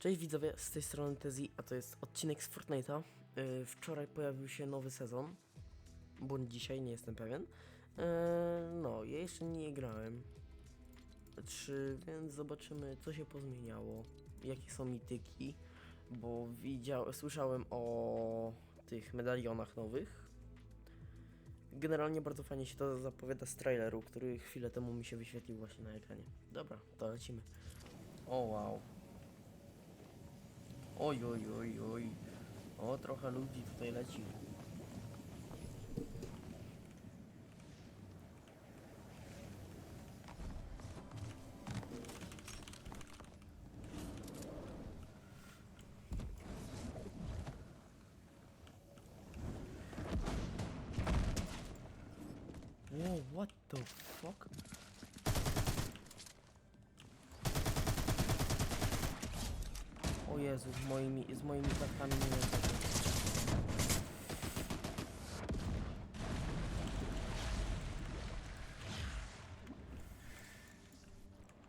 Cześć widzowie, z tej strony Tezi, a to jest odcinek z Fortnite'a. Yy, wczoraj pojawił się nowy sezon, bądź dzisiaj, nie jestem pewien. Yy, no, ja jeszcze nie grałem. Trzy, więc zobaczymy co się pozmieniało, jakie są mityki, bo widział, słyszałem o tych medalionach nowych. Generalnie bardzo fajnie się to zapowiada z traileru, który chwilę temu mi się wyświetlił właśnie na ekranie. Dobra, to lecimy. O wow. Oy, oy, oy, oy. Otro Haluki de la chica. Oh, what the fuck? O Jezu, z moimi, z moimi kartami nie wiem.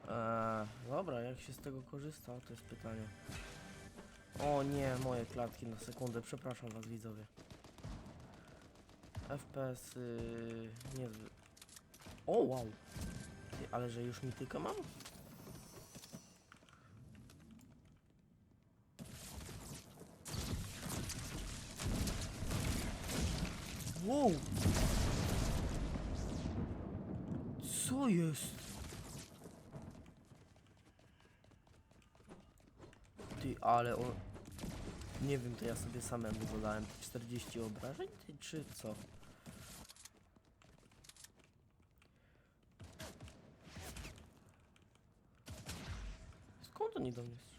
Eee, dobra, jak się z tego korzysta, to jest pytanie. O nie, moje klatki na sekundę, przepraszam was widzowie. FPS yy, niezły. O wow! Ale że już mityka mam? Wow! Co jest? Ty, ale on... Nie wiem, to ja sobie samemu dodałem te 40 obrażeń, ty, czy co? Skąd oni do mnie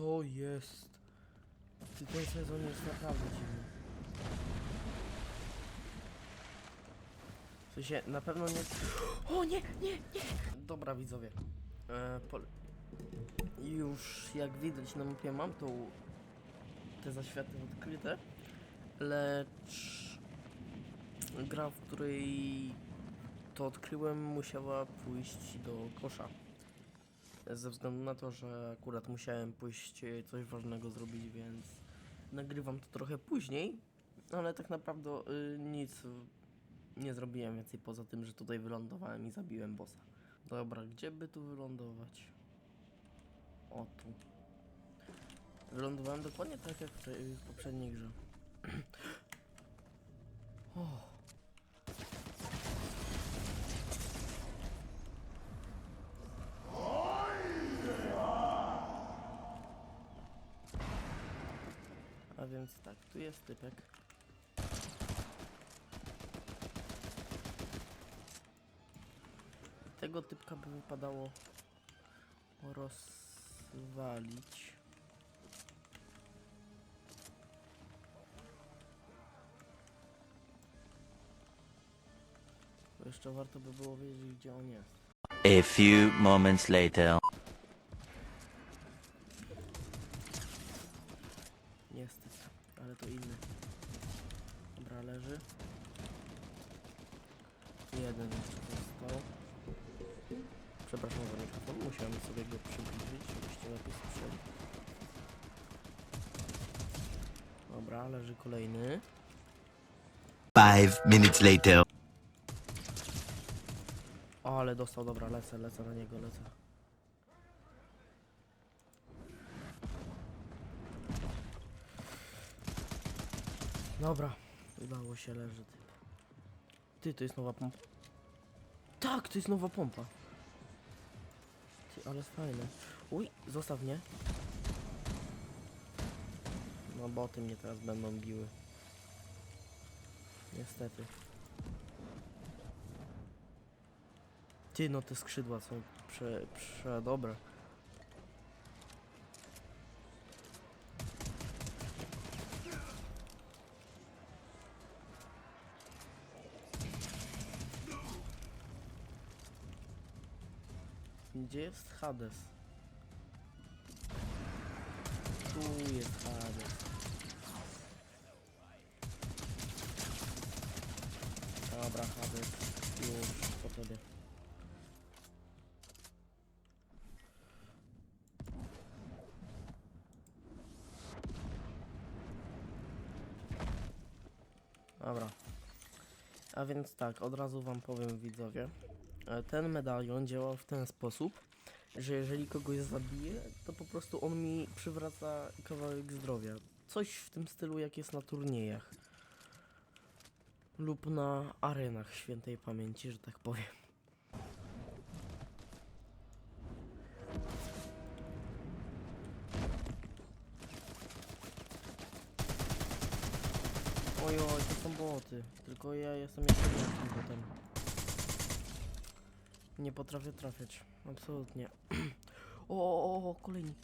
Co jest? Ty ten sezon jest naprawdę dziwny. W sensie, na pewno nie... O nie, nie, nie! Dobra widzowie. E, pol... Już jak widać na mapie mam tą... te zaświaty odkryte. Lecz... Gra, w której to odkryłem musiała pójść do kosza ze względu na to, że akurat musiałem pójść e, coś ważnego zrobić, więc nagrywam to trochę później, ale tak naprawdę y, nic nie zrobiłem więcej poza tym, że tutaj wylądowałem i zabiłem bossa. Dobra, gdzie by tu wylądować? O tu. Wylądowałem dokładnie tak jak w, w poprzedniej grze. o. więc tak, tu jest typek. Tego typka by wypadało rozwalić. Bo jeszcze warto by było wiedzieć, gdzie on jest. A few moments later. Niestety, ale to inny. Dobra, leży. Jeden jeszcze został. Przepraszam za mikrofon, musiałem sobie go przybliżyć, żebyście lepiej słyszeli. Dobra, leży kolejny. Five minutes later. O, ale dostał, dobra, lecę, lecę na niego, lecę. Dobra, udało się, leży typ. Ty, to jest nowa pompa. Tak, to jest nowa pompa. Ty, ale fajne. Uj, zostaw mnie. No boty mnie teraz będą biły. Niestety. Ty, no te skrzydła są prze, prze dobre. Gdzie jest Hades? Tu jest Hades. Dobra, Hades, już po tobie. Dobra. A więc tak, od razu wam powiem widzowie. E, Ten medalion działa w ten sposób, że jeżeli kogoś zabiję, to po prostu on mi przywraca kawałek zdrowia. Coś w tym stylu jak jest na turniejach. Lub na arenach świętej pamięci, że tak powiem. Oj, oj, to są boty. Tylko ja jestem jeszcze większym botem. Nie potrafię trafiać. Absolutnie. o, o, o, o.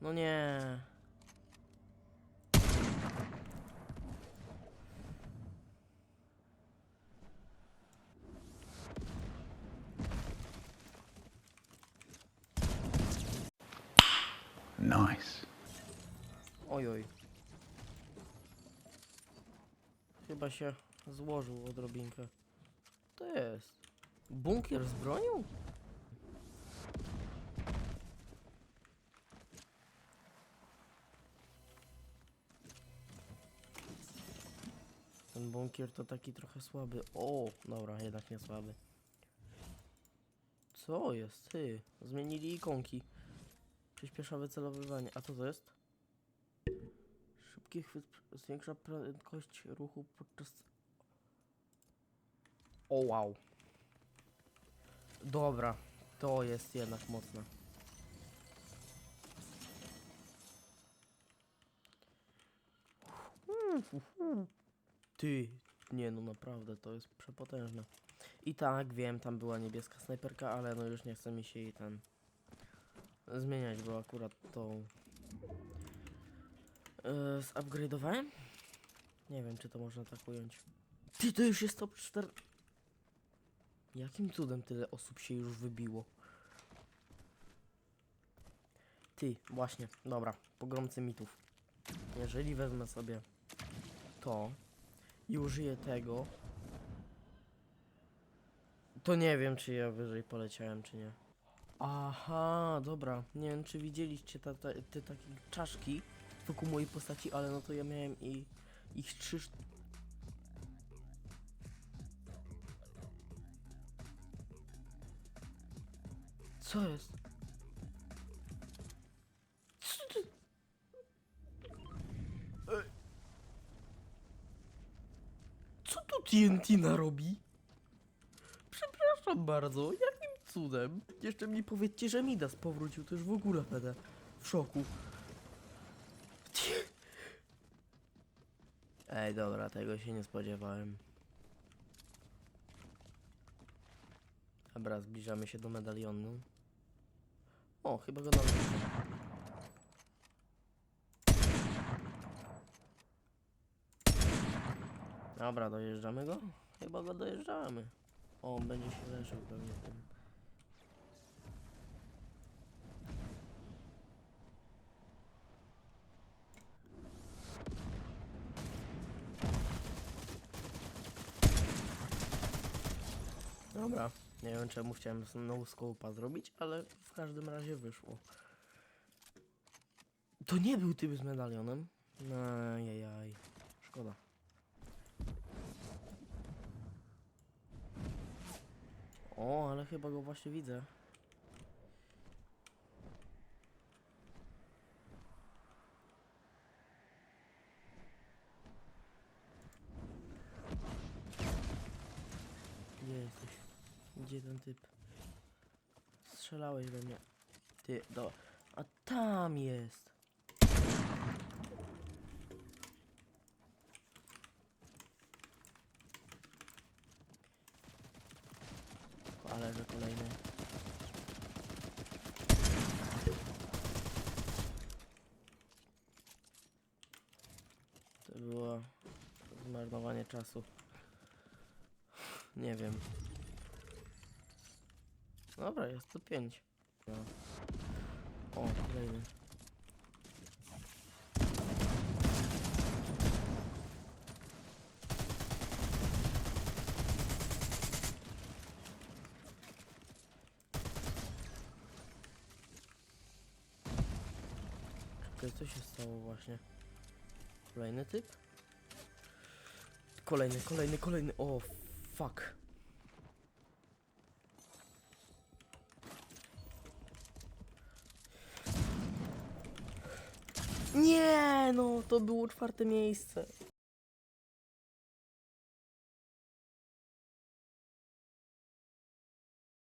No nie. Oj, oj. Chyba się złożył odrobinkę. To jest. Bunkier z bronią? Ten bunkier to taki trochę słaby. O, dobra, jednak nie słaby. Co jest? Ty, zmienili ikonki. Przyspiesza wycelowywanie. A co to jest? Szybki chwyt zwiększa prędkość ruchu podczas... O wow. Dobra, to jest jednak mocne. Ty, nie no naprawdę, to jest przepotężne. I tak, wiem, tam była niebieska snajperka, ale no już nie chce mi się jej ten zmieniać, bo akurat tą yy, zupgrade'owałem? Nie wiem, czy to można tak ująć. Ty, to już jest top 4... Jakim cudem tyle osób się już wybiło? Ty, właśnie, dobra, pogromcy mitów. Jeżeli wezmę sobie to i użyję tego, to nie wiem, czy ja wyżej poleciałem, czy nie. Aha, dobra. Nie wiem, czy widzieliście ta, ta, te takie czaszki wokół mojej postaci, ale no to ja miałem i ich trzy. Co jest? Co ty? Co tu TNT narobi? Przepraszam bardzo, jakim cudem? Jeszcze mi powiedzcie, że Midas powrócił, to już w ogóle będę w szoku. Ej, dobra, tego się nie spodziewałem. Dobra, zbliżamy się do medalionu. O, chyba go nawet. Dobra, dojeżdżamy go? Chyba go dojeżdżamy. O, będzie się leczył pewnie tym. Dobra, nie wiem czemu chciałem no scope'a zrobić, ale w każdym razie wyszło. To nie był typ z medalionem. Ajajaj, szkoda. O, ale chyba go właśnie widzę. Gdzie jesteś? Gdzie ten typ? Strzelałeś we mnie. Ty, do... A tam jest! Ale że kolejny. To było zmarnowanie czasu. Nie wiem. Dobra, jest 5. No. O, kolejny. Czekaj, co się stało właśnie? Kolejny typ? Kolejny, kolejny, kolejny. O, fuck. Nie, no, to było czwarte miejsce.